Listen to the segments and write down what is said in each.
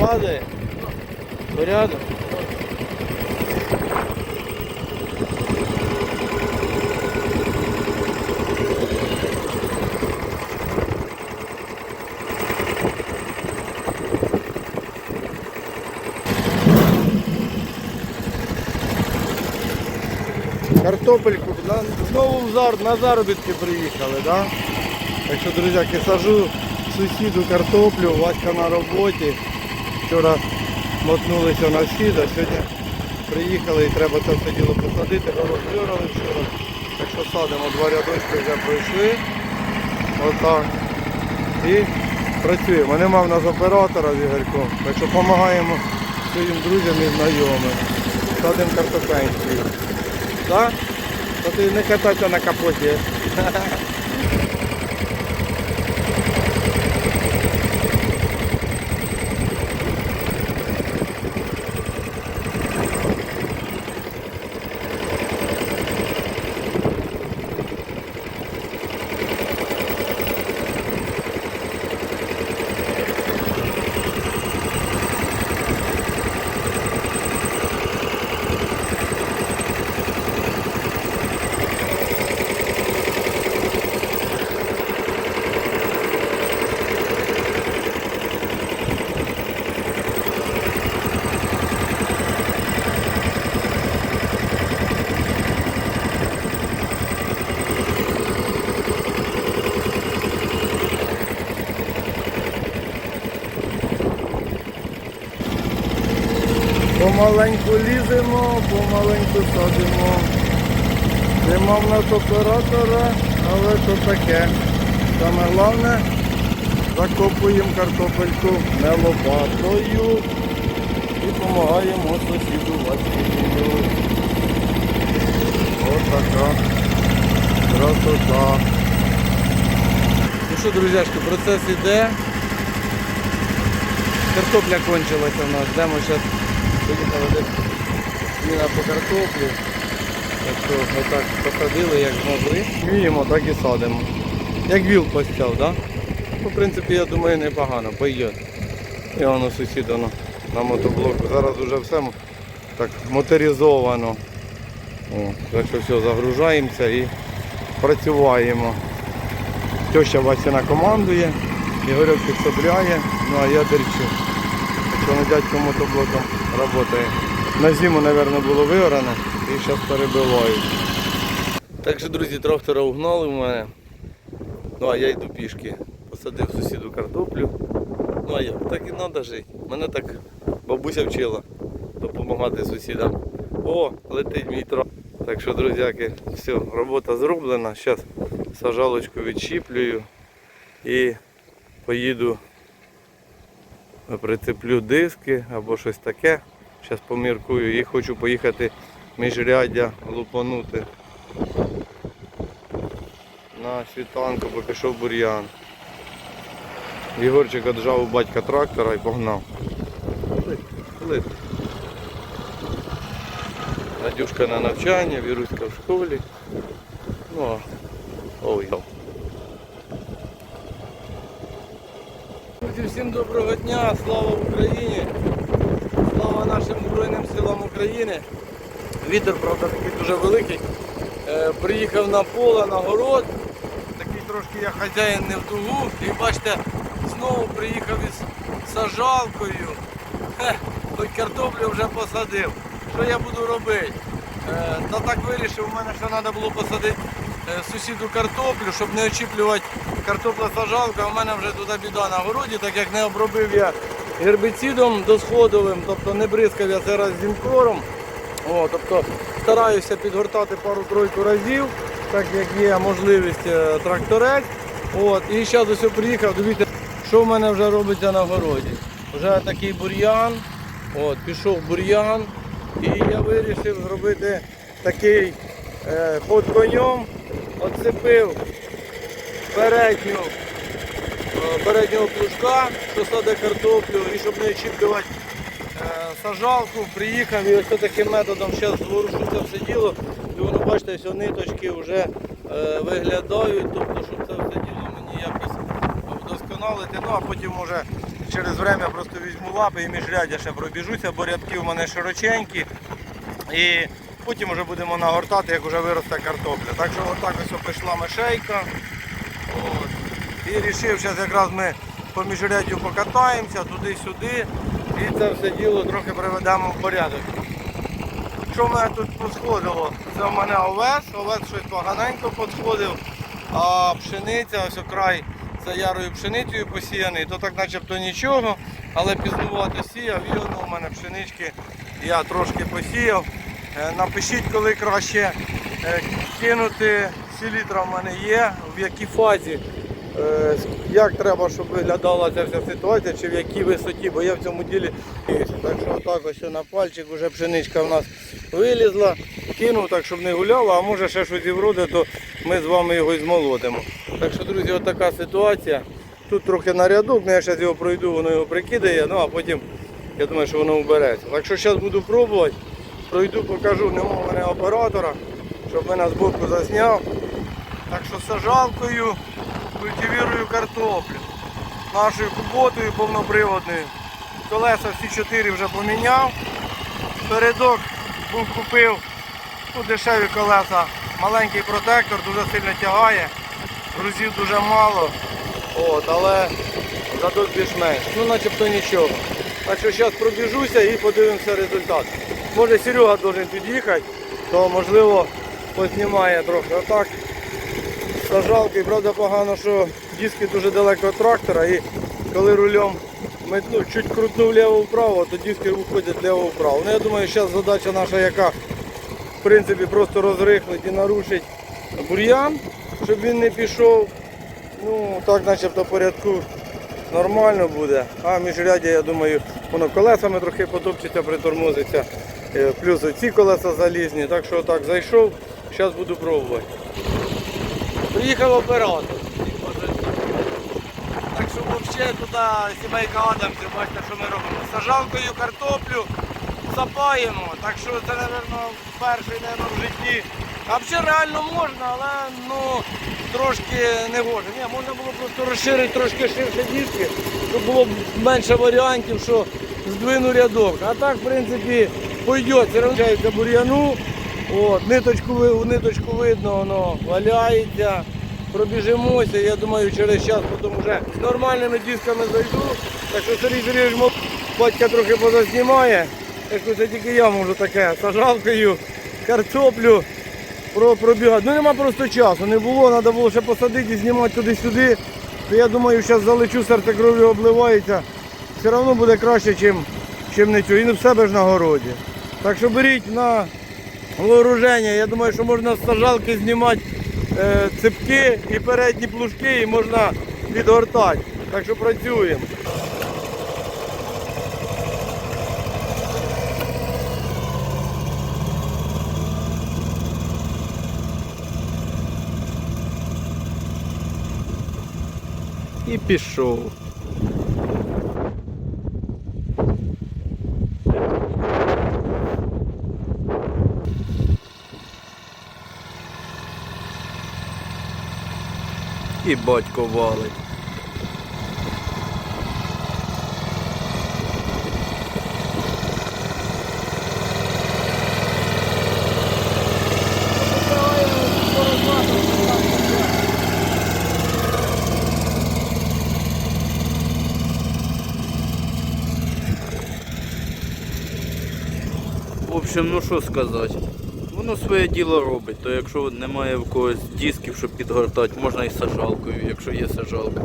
падає. Порядок. Картопельку знову на заробітки приїхали, да? Так що, друзяки, сажу сусіду картоплю, Васька на роботі. Вчора мотнулися на схід, а сьогодні приїхали і треба це все діло посадити, розбирали вчора. Так що садимо, два рядочки вже пройшли. Отак. І працюємо. Нема в нас оператора з Ігорьком, так що допомагаємо своїм друзям і знайомим. Садимо картопенькою. Так? То ти не катайся на капоті. Помаленьку ліземо, помаленьку садимо. Нема в нас оператора, але то таке. Саме головне, закопуємо картопельку не лопатою і допомагаємо сусіду Василію. Ось така красота. Ну що, друзяшки, процес іде. Картопля кончилася в нас, йдемо зараз Поїхали десь зміна по картоплі. Так що отак посадили, як змогли. Вміємо, так і садимо. Як віл постяв, так? Ну, в принципі, я думаю, непогано, пойде. І воно сусіда на, мотоблоку. Зараз вже все так моторизовано. О, так що все, загружаємося і працюємо. Теща Васіна командує, Ігорьок підсобляє, ну а я дерчу. Що на дядько мотоблоком працює. На зиму, мабуть, було виграно і зараз перебивають. Так що, друзі, трактора угнали в мене. Ну а я йду пішки. Посадив сусіду картоплю. Ну а як? Так і треба жити. Мене так бабуся вчила допомагати сусідам. О, летить мій трактор. Так що, друзяки, все, робота зроблена. Зараз сажалочку відщіплюю і поїду прицеплю диски або щось таке. Зараз поміркую і хочу поїхати міжряддя лупанути. На світанку, бо пішов бур'ян. Ігорчик отжав у батька трактора і погнав. Надюшка на навчання, Віруська в школі. Ну, а ой. Всім доброго дня, слава Україні, слава нашим Збройним силам України. Вітер, правда, такий дуже великий. Е, приїхав на поле, на город. Такий трошки я хазяїн не в дугу. І бачите, знову приїхав із сажалкою. Хе, хоч картоплю вже посадив. Що я буду робити? Е, та так вирішив, у мене ще треба було посадити сусіду картоплю, щоб не очіплювати картопля сажалка. У мене вже туди біда на городі, так як не обробив я гербіцидом досходовим, тобто не бризкав я це раз зімкором. О, тобто стараюся підгортати пару-тройку разів, так як є можливість е, тракторець. От, і зараз ось приїхав, дивіться, що в мене вже робиться на городі. Вже такий бур'ян, от, пішов бур'ян, і я вирішив зробити такий е, ход конем, оцепив передню, е, переднього плужка, що саде картоплю, і щоб не очіплювати е, сажалку, приїхав і ось таким методом зараз зворушу це все діло. І воно бачите, все ниточки вже е, виглядають, тобто, щоб це все діло мені якось вдосконалити. Ну а потім може через время просто візьму лапи і міжрядя ще пробіжуся, бо рядки в мене широченькі. І потім вже будемо нагортати, як вже виросте картопля. Так що отак ось пішла мишейка. От. І вирішив, зараз якраз ми по міжряддю покатаємося туди-сюди. І це все діло трохи приведемо в порядок. Що в мене тут посходило? Це в мене овес, овес щось поганенько підходив, а пшениця, ось окрай це ярою пшеницею посіяний, то так начебто нічого, але пізнувато сіяв і воно у мене пшенички я трошки посіяв. Е, Напишіть, коли краще е, кинути селітра в мене є, в якій фазі, е, як треба, щоб виглядала ця вся ситуація, чи в якій висоті, бо я в цьому ділі. Так що отак ось на пальчик вже пшеничка в нас вилізла, кинув так, щоб не гуляла, а може ще щось і вроде, то ми з вами його і змолотимо. Так що, друзі, отака ситуація. Тут трохи на рядок, ну я зараз його пройду, воно його прикидає, ну а потім я думаю, що воно вбереться. Так що зараз буду пробувати, пройду, покажу, нема мене оператора, щоб мене збоку засняв. Так що сажалкою культивірую картоплю. Нашою куботою повноприводною. Колеса всі чотири вже поміняв. Передок був купив ну, дешеві колеса. Маленький протектор дуже сильно тягає. Грузів дуже мало. От, але задок більш-менш. Ну начебто нічого. Так що зараз пробіжуся і подивимося результат. Може Серега должен під'їхати, то можливо познімає трохи. Отак сажалки. Правда погано, що диски дуже далеко від трактора і коли рулем ми ну, чуть крутнув ліво-вправо, то диски виходять ліво-вправо. Ну я думаю, зараз задача наша яка в принципі просто розрихлить і нарушить бур'ян, щоб він не пішов. Ну так начебто порядку нормально буде. А міжряддя, я думаю, воно колесами трохи потопчеться, притормозиться. Е, Плюс ці колеса залізні. Так що так зайшов, зараз буду пробувати. Приїхав оператор. Так що взагалі туди сімейка Адамсів, бачите, що ми робимо. Сажалкою картоплю запаємо. Так що це, мабуть, перший мабуть, в житті. А взагалі реально можна, але ну, трошки не гоже. Ні, можна було просто розширити трошки ширше диски, щоб було менше варіантів, що здвину рядок. А так, в принципі, пойде, це виходить бур'яну. От, ниточку, ниточку видно, воно валяється. Пробіжимося, я думаю, через час потім вже з нормальними дисками зайду. Так що Сергій Сергійович, батька трохи позазнімає. Так що це тільки я можу таке сажалкою, картоплю про, пробігати. Ну нема просто часу, не було, треба було ще посадити і знімати туди-сюди. То я думаю, зараз залечу, серце кров'ю обливається. Все одно буде краще, чим, не цього. І в себе ж на городі. Так що беріть на вооруження. Я думаю, що можна з сажалки знімати е, ципки і передні плужки і можна підгортати. Так що працюємо. І пішов. І батько валить. В общем, ну що сказати. Воно своє діло робить, то якщо немає в когось дисків, щоб підгортати, можна і сажалкою, якщо є сажалка.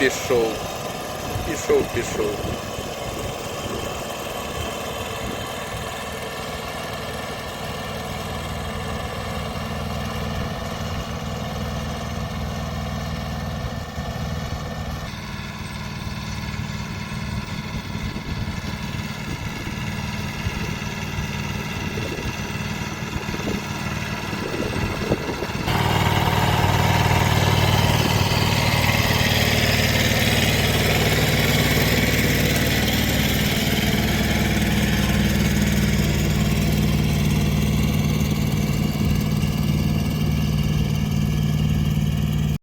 І пішов. Пішов, пішов.